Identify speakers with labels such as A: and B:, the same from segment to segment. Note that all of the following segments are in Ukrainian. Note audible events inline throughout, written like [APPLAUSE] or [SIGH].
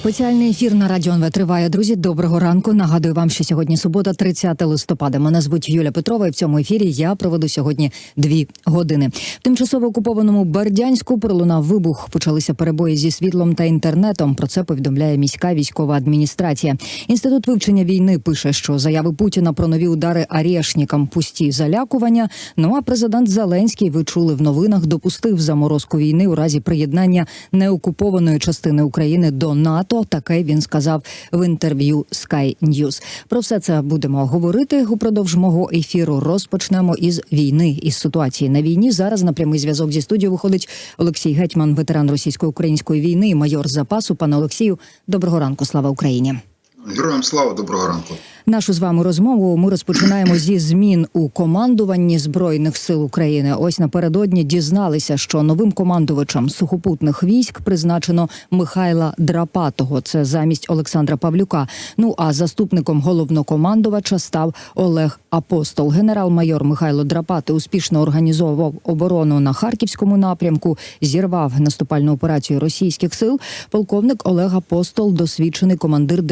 A: Спеціальний ефір на радіо НВ триває. Друзі, доброго ранку. Нагадую вам, що сьогодні субота, 30 листопада. Мене звуть Юля Петрова. І в цьому ефірі я проведу сьогодні дві години. В тимчасово окупованому Бердянську пролунав вибух. Почалися перебої зі світлом та інтернетом. Про це повідомляє міська військова адміністрація. Інститут вивчення війни пише, що заяви Путіна про нові удари Арєшнікам пусті залякування. Ну а президент Зеленський, ви чули в новинах, допустив заморозку війни у разі приєднання неокупованої частини України до НАТО. Таке він сказав в інтерв'ю Sky News. Про все це будемо говорити упродовж мого ефіру. Розпочнемо із війни із ситуації на війні. Зараз на прямий зв'язок зі студією виходить Олексій Гетьман, ветеран російсько-української війни, майор запасу. Пане Олексію, доброго ранку. Слава Україні.
B: Героям слава, доброго ранку.
A: Нашу з вами розмову ми розпочинаємо зі змін у командуванні збройних сил України. Ось напередодні дізналися, що новим командувачем сухопутних військ призначено Михайла Драпатого. Це замість Олександра Павлюка. Ну а заступником головнокомандувача став Олег Апостол. Генерал-майор Михайло Драпати успішно організовував оборону на харківському напрямку, зірвав наступальну операцію російських сил. Полковник Олег Апостол, досвідчений командир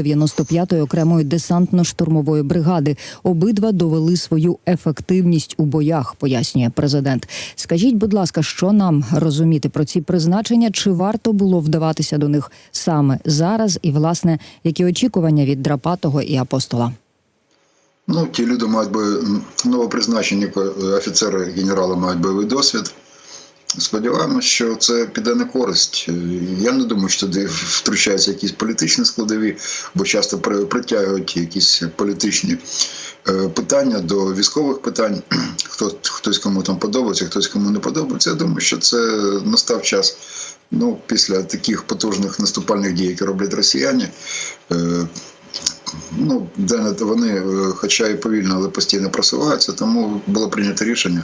A: 95-ї окремої десантно-штурмової бригади. Обидва довели свою ефективність у боях, пояснює президент. Скажіть, будь ласка, що нам розуміти про ці призначення? Чи варто було вдаватися до них саме зараз? І власне які очікування від Драпатого і апостола?
B: Ну, ті люди мають би новопризначені офіцери, генерали мають бойовий досвід. Сподіваємось, що це піде на користь. Я не думаю, що туди втручаються якісь політичні складові, бо часто притягують якісь політичні е, питання до військових питань. [CLEARS THROAT] Хто хтось кому там подобається, хтось кому не подобається. Я думаю, що це настав час. Ну, після таких потужних наступальних дій, які роблять росіяни, е, Ну, вони, е, хоча і повільно, але постійно просуваються, тому було прийнято рішення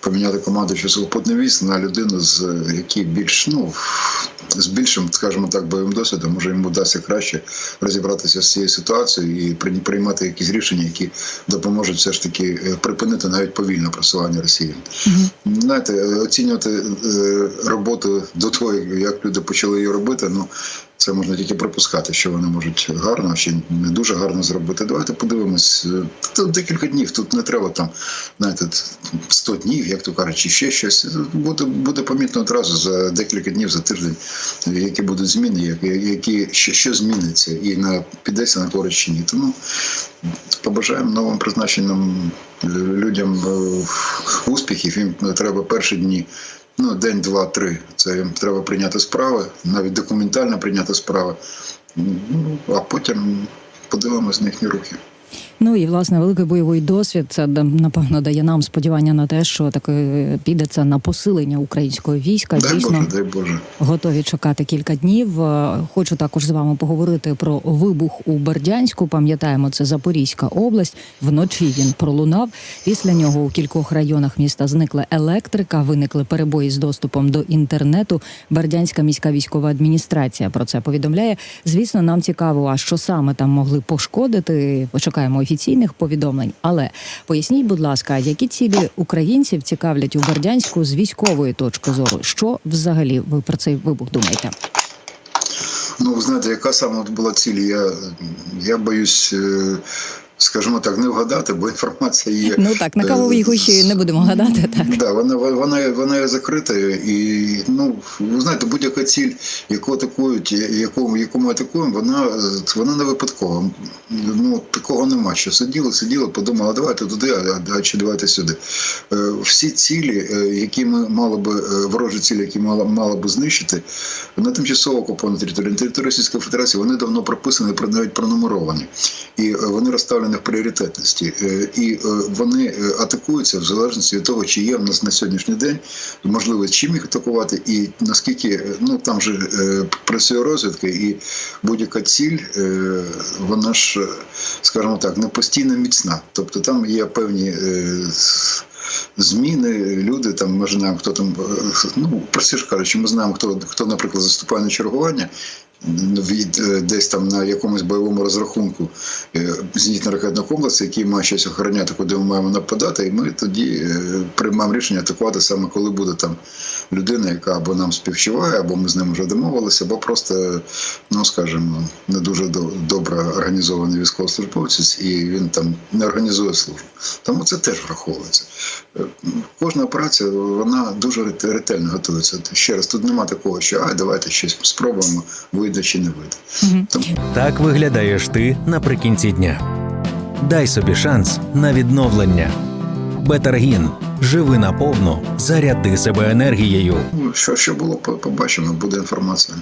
B: поміняти команду сухопутний військ на людину, з е, який більш ну з більшим, скажімо так, бойовим досвідом, може йому вдасться краще розібратися з цією ситуацією і приймати якісь рішення, які допоможуть все ж таки е, припинити навіть повільне просування Росії. Знаєте, е, оцінювати е, роботу до того, як люди почали її робити, ну це можна тільки припускати, що вони можуть гарно чи не дуже гарно зробити. Давайте подивимось. Е, Тут декілька днів, тут не треба там, знаєте, 100 днів, як то кажуть, чи ще щось. Буде, буде помітно одразу за декілька днів, за тиждень, які будуть зміни, які, що, що зміниться і на підеться на користь чи ні. Тому побажаємо новим призначеним людям е, успіхів. Їм треба перші дні. Ну, день, два, три. Це їм треба прийняти справи, навіть документально прийняти справи. Ну, а потім подивимось на їхні рухи.
A: Ну і власне великий бойовий досвід. Це напевно дає нам сподівання на те, що таки піде це на посилення українського війська.
B: Дай
A: Дійсно,
B: Боже, дай Боже.
A: готові чекати кілька днів. Е, Хочу також з вами поговорити про вибух у Бердянську. Пам'ятаємо, це Запорізька область. Вночі він пролунав. Після нього у кількох районах міста зникла електрика, виникли перебої з доступом до інтернету. Бердянська міська військова адміністрація про це повідомляє. Звісно, нам цікаво, а що саме там могли пошкодити. Почекаємо офіційних повідомлень. Але поясніть, будь ласка, які цілі українців цікавлять у Бердянську з військової точки зору? Що взагалі ви про цей вибух думаєте?
B: Ну, ви знаєте, яка саме була ціль? Я, я боюсь, е, скажімо так, не вгадати, бо інформація є.
A: Ну так, на
B: е,
A: їх ще не будемо гадати. Так
B: Да, вона, вона, вона є закритою, і ну ви знаєте, будь-яка ціль, яку атакують, яку, яку ми атакуємо, вона, вона не випадкова. Ну такого нема. Що сиділи, сиділи, подумали, давайте туди, а, а чи давайте сюди. Е, Всі цілі, е, які ми мали би ворожі цілі, які мали, мали би знищити, на тимчасово окупованій території, на території Російської Федерації, вони давно прописані, навіть пронумеровані, і вони розставлені в пріоритетності. Е, І е, вони е, атакуються в залежності від того, чи є в нас на сьогоднішній день можливо чим їх атакувати, і наскільки ну там же працює розвідка, і будь-яка ціль, вона ж, скажімо так, не постійно міцна. Тобто там є певні. Зміни, люди там ми знаємо, хто там ну простіше кажучи, ми знаємо, хто хто, наприклад, заступає на чергування, від е, десь там на якомусь бойовому розрахунку е, зенітно-ракетного комплексу, який має щось охороняти, куди ми маємо нападати, і ми тоді е, приймаємо рішення атакувати саме коли буде там людина, яка або нам співчуває, або ми з ним вже домовилися, або просто, ну скажімо, не дуже добре організований військовослужбовець, і він там не організує службу. Тому це теж враховується. Кожна операція вона дуже ретельно готується. Ще раз, тут нема такого, що а давайте щось спробуємо, вийде чи не вийде. Тому
C: Так виглядаєш ти наприкінці дня. Дай собі шанс на відновлення. Бетаргін. Живи наповну, заряди себе енергією.
B: ну, що, що було, по- побачимо, буде інформація.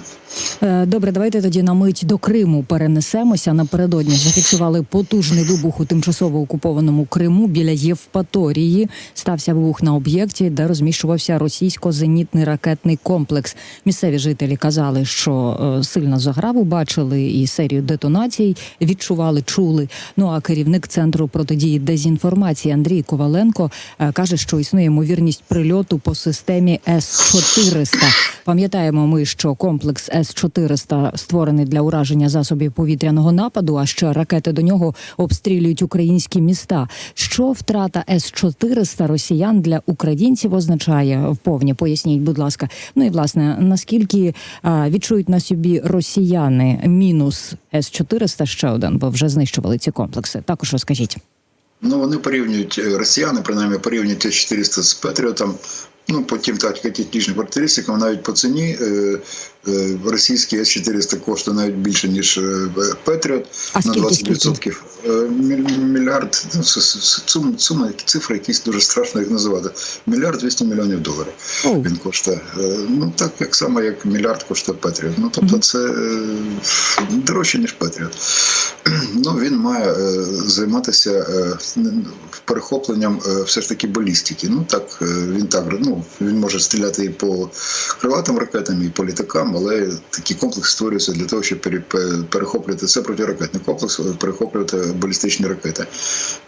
A: Е, Добре, давайте тоді на мить до Криму перенесемося. Напередодні зафіксували потужний вибух у тимчасово окупованому Криму біля Євпаторії. Стався вибух на об'єкті, де розміщувався російсько-зенітний ракетний комплекс. Місцеві жителі казали, що е, сильно заграву бачили і серію детонацій відчували, чули. Ну а керівник центру протидії дезінформації Андрій Коваленко е, каже, що існує ймовірність прильоту по системі С-400. Пам'ятаємо ми, що комплекс С-400 створений для ураження засобів повітряного нападу, а ще ракети до нього обстрілюють українські міста. Що втрата С-400 росіян для українців означає вповні? Поясніть, будь ласка. Ну і власне наскільки а, відчують на собі росіяни мінус С-400 ще один, бо вже знищували ці комплекси. Також розкажіть.
B: Ну, вони порівнюють е, росіяни, принаймні порівнюють Т-400 з Петріотом. Ну, по тим тактично-технічним характеристикам, навіть по ціні е, е, російський С-400 коштує навіть більше, ніж е, Петріот на
A: скільки,
B: 20%. Е, Мільярд, ну, с- с- сум- сума, цифри якісь дуже страшно їх називати. Мільярд 200 мільйонів доларів
A: О.
B: він коштує. Е, Ну, так як само, як мільярд коштує Петріот. Ну, тобто це е, дорожче, ніж Петріот. [CLEARS THROAT] Ну, він має е, займатися е, перехопленням е, все ж таки балістики. Ну, так, він так, ну, він може стріляти і по крилатим ракетам, і по літакам, але такий комплекс створюється для того, щоб перехоплювати це протиракетний комплекс, е, перехоплювати балістичні ракети.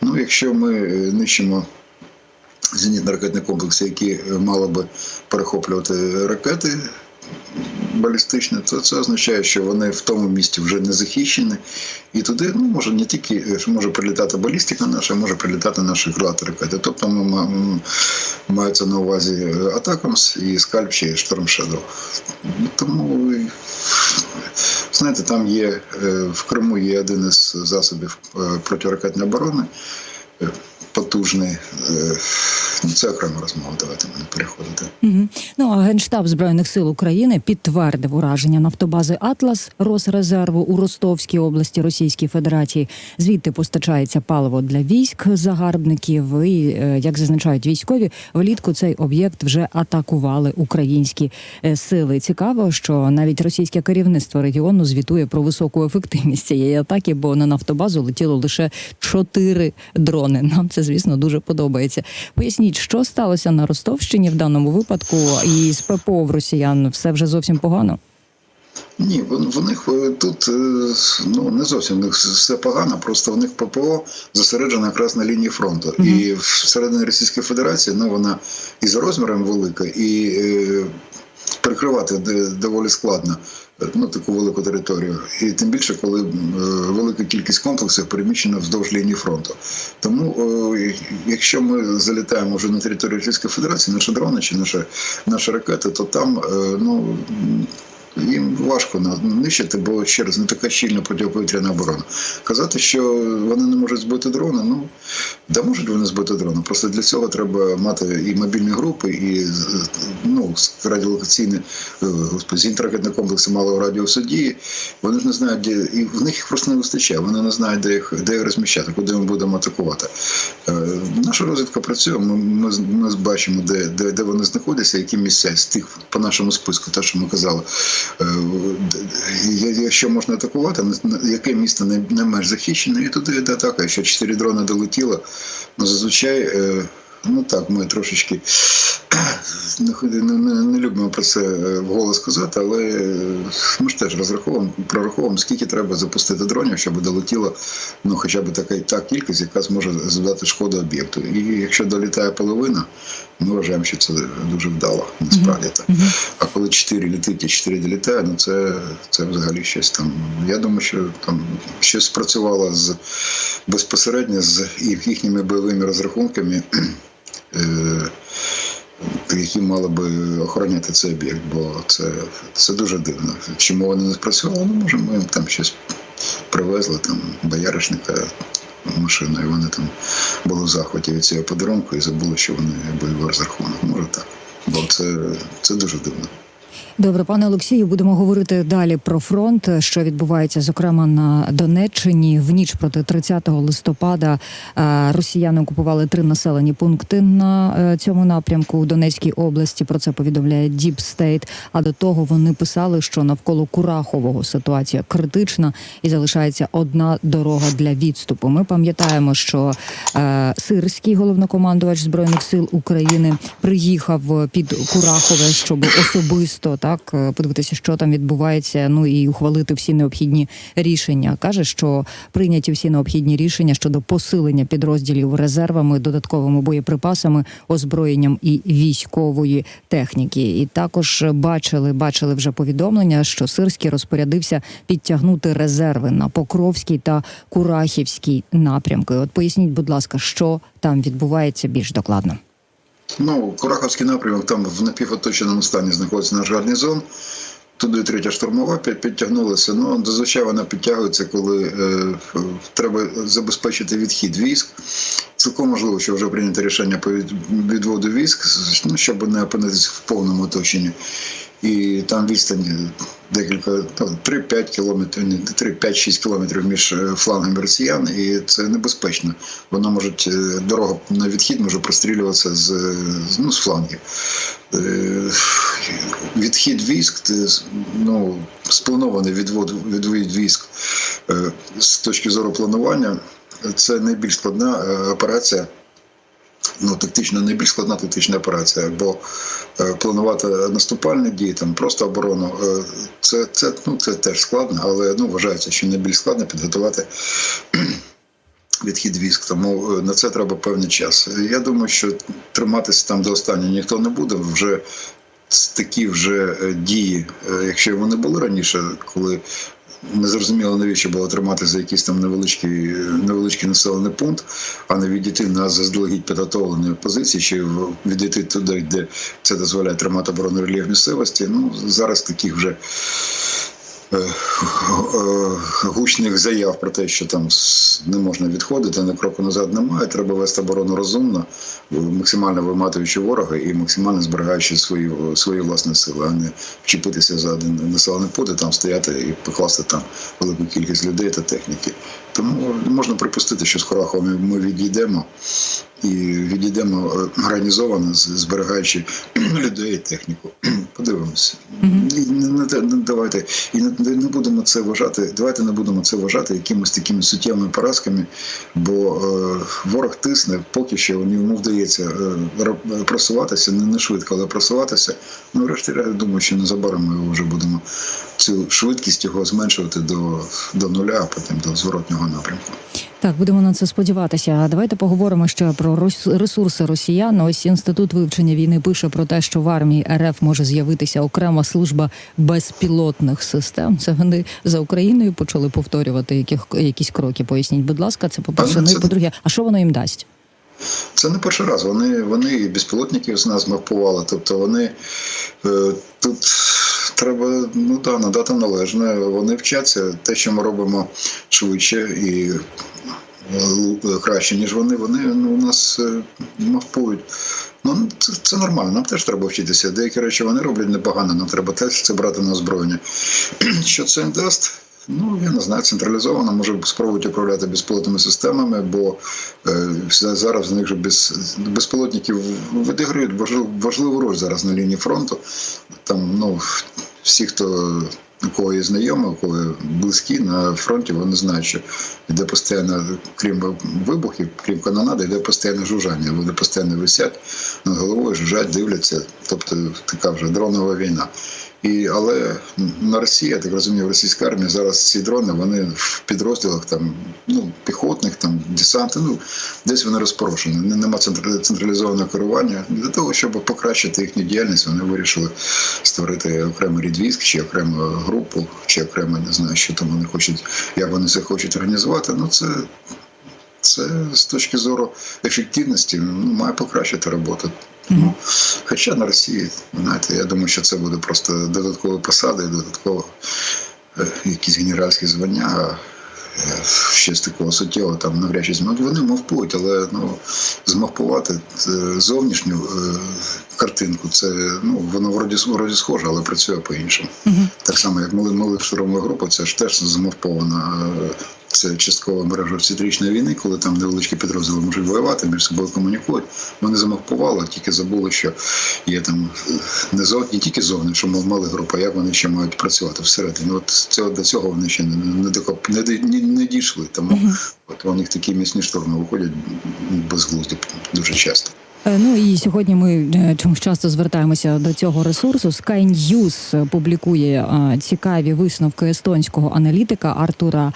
B: Ну, якщо ми е, нищимо зенітно-ракетні комплекси, які е, мали би перехоплювати ракети балістичні, то це означає, що вони в тому місці вже не захищені. І туди ну, може не тільки е, може прилітати балістика наша, може прилітати наші ракети. Тобто ми ма- мається на увазі е, Атакамс і Скальп чи Shadow. Тому е, знаєте, там є в Криму є один із засобів протиракетної оборони. Потужний, Е, ну, це окрема розмова. Давайте не переходити.
A: Угу. Ну а генштаб збройних сил України підтвердив ураження нафтобази Атлас Росрезерву у Ростовській області Російської Федерації. Звідти постачається паливо для військ загарбників. І е, як зазначають військові, влітку цей об'єкт вже атакували українські е, сили. Цікаво, що навіть російське керівництво регіону звітує про високу ефективність цієї атаки, бо на нафтобазу летіло лише чотири дрони. Нам це звісно дуже подобається. Поясніть, що сталося на Ростовщині в даному випадку, і з ППО в росіян все вже зовсім погано.
B: Ні, в, них е, тут е, ну не зовсім в них все погано, просто в них ППО зосереджено якраз на лінії фронту.
A: Мгм.
B: І всередині Російської Федерації ну вона і за розміром велика, і е, перекривати доволі складно ну, таку велику територію. І тим більше, коли е, велика кількість комплексів переміщена вздовж лінії фронту. Тому, е, якщо ми залітаємо вже на територію Російської Федерації, наші дрони чи наші, наші ракети, то там е, ну. Їм важко на- нищити, бо ще раз не така щільна протиповітряна оборона. Казати, що вони не можуть збити дрона, ну да можуть вони збити дрона. Просто для цього треба мати і мобільні групи, і ну, радіолокаційні е, господи, зенітно-ракетні комплекси малого радіусу дії. Вони ж не знають, де і в них їх просто не вистачає. Вони не знають, де їх де їх розміщати, куди ми будемо атакувати. Е, Наша розвідка працює. Ми, ми, ми бачимо, де, де, де вони знаходяться, які місця з тих по нашому списку, те, що ми казали. Е, Якщо можна атакувати, яке місто не найменш захищене, і туди йде атака. Якщо чотири дрони долетіло, ну зазвичай. Ну так, ми трошечки [CLEARS THROAT] не, не, не, любимо про це е, вголос сказати, але ми ж теж розраховуємо, прораховуємо, скільки треба запустити дронів, щоб долетіла ну, хоча б така та кількість, яка зможе завдати шкоду об'єкту. І якщо долітає половина, ми вважаємо, що це дуже вдало, насправді так. А коли 4 літить і 4 долітає, ну це, це взагалі щось там. Я думаю, що там щось спрацювало з безпосередньо з їхніми бойовими розрахунками, які мали би охороняти цей об'єкт, бо це, це дуже дивно. Чому вони не спрацювали? Ну, може, ми їм там щось привезли, там бояришника машину, і вони там були в захваті від цього подарунку і забули, що вони бойовий розрахунок. Може так. Бо це, це дуже дивно.
A: Добре, пане Олексію, будемо говорити далі про фронт, що відбувається зокрема на Донеччині. В ніч проти 30 листопада е, росіяни окупували три населені пункти на е, цьому напрямку у Донецькій області. Про це повідомляє Deep State. А до того вони писали, що навколо Курахового ситуація критична і залишається одна дорога для відступу. Ми пам'ятаємо, що е, сирський головнокомандувач збройних сил України приїхав під Курахове, щоб особисто так е, подивитися, що там відбувається. Ну і ухвалити всі необхідні рішення. каже, що прийняті всі необхідні рішення щодо посилення підрозділів резервами, додатковими боєприпасами, озброєнням і військової техніки. І також бачили, бачили вже повідомлення, що Сирський розпорядився підтягнути резерви на Покровський та Курахівський напрямки. От поясніть, будь ласка, що там відбувається більш докладно.
B: Ну, Кураховський напрямок там в напівоточеному стані знаходиться наш гарнізон. Туди третя штурмова підтягнулася. Ну, зазвичай вона підтягується, коли е, треба забезпечити відхід військ. Цілком можливо, що вже прийнято рішення по відводу військ, ну, щоб не опинитися в повному оточенні. І там відстань декілька, ну, 3-5 кілометрів, не 3-5-6 кілометрів між е, флангами росіян, і це небезпечно. Вона може, е, дорога на відхід може прострілюватися з, е, ну, з флангів. Відхід військ, ну, спланований відвод, відвід військ з точки зору планування, це найбільш складна операція ну, тактично найбільш складна тактична операція, бо е, планувати наступальні дії, там просто оборону, е, це, це, ну, це теж складно, але ну, вважається, що найбільш складно підготувати. [CLEARS THROAT] Відхід військ, тому е, на це треба певний час. Я думаю, що триматися там до останнього ніхто не буде. Вже такі вже дії, якщо вони були раніше, коли не зрозуміло, навіщо було тримати за якийсь там невеличкий, невеличкий населений пункт, а не відійти на заздалегідь підготовлені позиції, чи відійти туди, де це дозволяє тримати оборону рельєф місцевості. Ну зараз таких вже гучних заяв про те, що там не можна відходити, не кроку назад немає. Треба вести оборону розумно, максимально виматуючи ворога і максимально зберігаючи свої, свої власні сили, а не вчепитися за один населений пункт там стояти і покласти там велику кількість людей та техніки. Тому можна припустити, що з Хораховим ми відійдемо і відійдемо е, організовано, зберігаючи [CLEARS THROAT] людей і техніку. [CLEARS THROAT] Подивимося. І не, не, не давайте і не, не будемо це вважати. Давайте не будемо це вважати якимись такими суттєвими поразками, бо е, ворог тисне, поки що йому вдається е, просуватися, не, не швидко, але просуватися. Ну, врешті, я думаю, що незабаром ми вже будемо цю швидкість його зменшувати до, до нуля, а потім до зворотнього напрямку.
A: Так, будемо на це сподіватися. А давайте поговоримо ще про ресурси росіян. Ось інститут вивчення війни пише про те, що в армії РФ може з'явитися окрема служба безпілотних систем. Це вони за Україною почали повторювати яких якісь кроки. Поясніть, будь ласка, це по перше. Ну і по-друге, а що воно їм дасть?
B: Це не перший раз. Вони, вони і безпілотників з нас мавпували. Тобто вони е, тут треба ну, да, надати належне. Вони вчаться те, що ми робимо швидше і е, краще, ніж вони. Вони ну, у нас е, мавпують. Ну, це, це нормально, нам теж треба вчитися. Деякі речі вони роблять непогано, нам треба теж це брати на озброєння. [CLEARS THROAT] Що це їм дасть? Ну, я не знаю, централізовано, може спробувати управляти безпілотними системами, бо е, зараз в них же без, безпілотники відіграють важливу роль зараз на лінії фронту. Там, ну, всі, хто у кого є знайомі, у кого є близькі на фронті, вони знають, що йде постійно, крім вибухів, крім канонади, йде постійне жужжання. Вони постійно висять над головою, жужжать, дивляться. Тобто така вже дронова війна. І, але на Росії, я так розумію, російська армія зараз ці дрони вони в підрозділах там, ну, піхотних, там, десанти, ну, десь вони розпорошені. Не- Нема центр- централізованого керування. Для того, щоб покращити їхню діяльність, вони вирішили створити окремий рід військ, чи окрему групу, чи окремо, не знаю, що там вони хочуть, як вони це хочуть організувати. Ну, це, це з точки зору ефективності ну, має покращити роботу. Ну, Хоча на Росії, знаєте, я думаю, що це буде просто додаткові посади, додатково е, якісь генеральські звання. а, е, Щось такого суттєвого там навряд чи зможуть. Вони мовпують, але ну, змовпувати е, зовнішню е, картинку, це ну, воно вроді, вроді схоже, але працює по-іншому. Так само, як мали, мали група, це ж теж змовпована. Це часткова мережа всетрічної війни, коли там невеличкі підрозділи можуть воювати, між собою комунікують. Вони замовпували, тільки забули, що є там е, не зов... не тільки зовні, що мов мали група, як вони ще мають працювати всередині. От цього до цього вони ще не, не, докоп... не, не, не дійшли. Тому от у них такі міцні штурми виходять безглузді дуже часто.
A: Е, Ну і сьогодні ми е, чомусь часто звертаємося до цього ресурсу. Sky News публікує е, цікаві висновки естонського аналітика Артура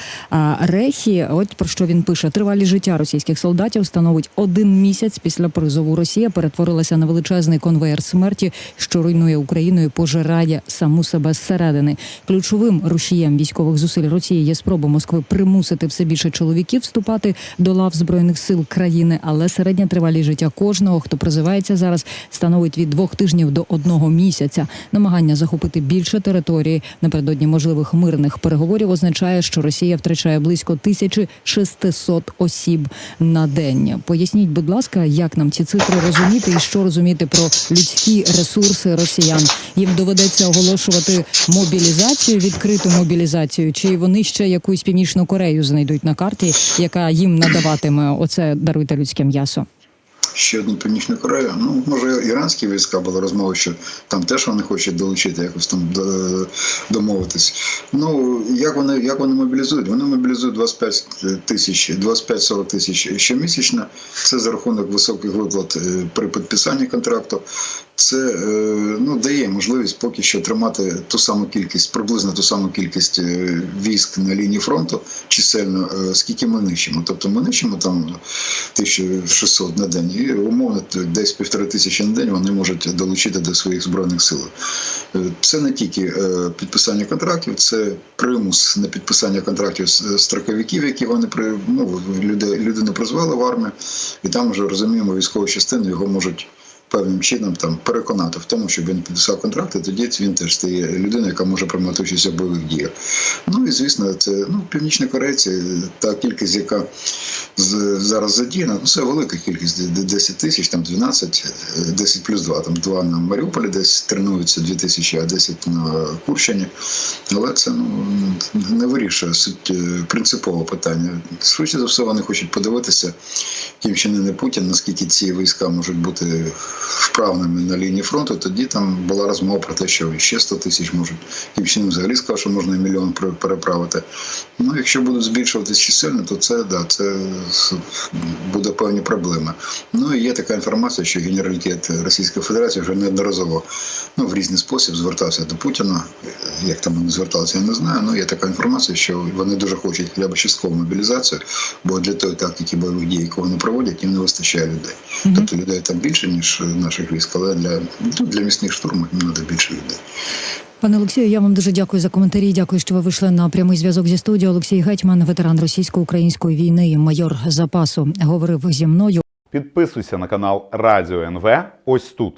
A: Рехі. От про що він пише: тривалість життя російських солдатів становить один місяць після призову. Росія перетворилася на величезний конвеєр смерті, що руйнує Україну і пожирає саму себе зсередини. Ключовим рушієм військових зусиль Росії є спроба Москви примусити все більше чоловіків вступати до лав збройних сил країни, але середня тривалість життя кожного, хто призивається зараз, становить від двох тижнів до одного місяця. Намагання захопити більше території напередодні можливих мирних переговорів означає, що Росія втрачає близько 1600 осіб на день. Поясніть, будь ласка, як нам ці цифри розуміти і що розуміти про людські ресурси росіян? Їм доведеться оголошувати мобілізацію, відкриту мобілізацію, чи вони ще якусь північну Корею знайдуть на карті, яка їм надаватиме оце даруйте людське м'ясо?
B: Ще одну Північну Корею. Ну, може, іранські війська була розмова, що там теж вони хочуть долучити, якось там домовитись. Ну, як вони, як вони мобілізують? Вони мобілізують 25 тисяч, 25-40 тисяч щомісячно. Це за рахунок високих виплат е, при підписанні контракту. Це е, ну, дає можливість поки що тримати ту саму кількість, приблизно ту саму кількість е, військ на лінії фронту чисельно, е, скільки ми нищимо. Тобто ми нищимо там 1600 на день, і умовно десь півтори тисячі на день вони можуть долучити до своїх збройних сил. Це не тільки підписання контрактів, це примус на підписання контрактів строковиків, які вони ну, люди, людину призвали в армію, і там вже розуміємо військову частину, його можуть. Певним чином там переконати в тому, щоб він підписав контракт, і тоді він теж стає людиною, яка може приймати участь у бойових діях. Ну і звісно, це ну, північні корейці, та кількість, яка зараз задіяна, ну це велика кількість, де- де 10 тисяч, там 12, е, 10 плюс 2, там 2 на Маріуполі десь тренуються 2 тисячі, а 10 на Курщині. Але це ну, не вирішує суть е, принципового питання. Швидше за все, вони хочуть подивитися, Ким вчинений Путін, наскільки ці війська можуть бути вправними на лінії фронту. Тоді там була розмова про те, що ще 100 тисяч можуть. Ким взагалі сказав, що можна і мільйон пере- переправити. Ну, якщо будуть збільшуватись чисельно, то це да, це буде певні проблеми. Ну і є така інформація, що генералітет Російської Федерації вже неодноразово ну, в різний спосіб звертався до Путіна. Як там вони зверталися, я не знаю. Ну є така інформація, що вони дуже хочуть хоча б часткову мобілізацію, бо для тої тактики бойових дій, яку вони проводять, їм не вистачає людей. Тобто людей там більше, ніж наших військ, але для, ну, для міцних штурмів їм треба більше людей.
A: Пане Олексію, я вам дуже дякую за коментарі. Дякую, що ви вийшли на прямий зв'язок зі студією. Олексій Гетьман, ветеран російсько-української війни, і майор запасу, говорив зі мною.
D: Підписуйся на канал Радіо НВ ось тут.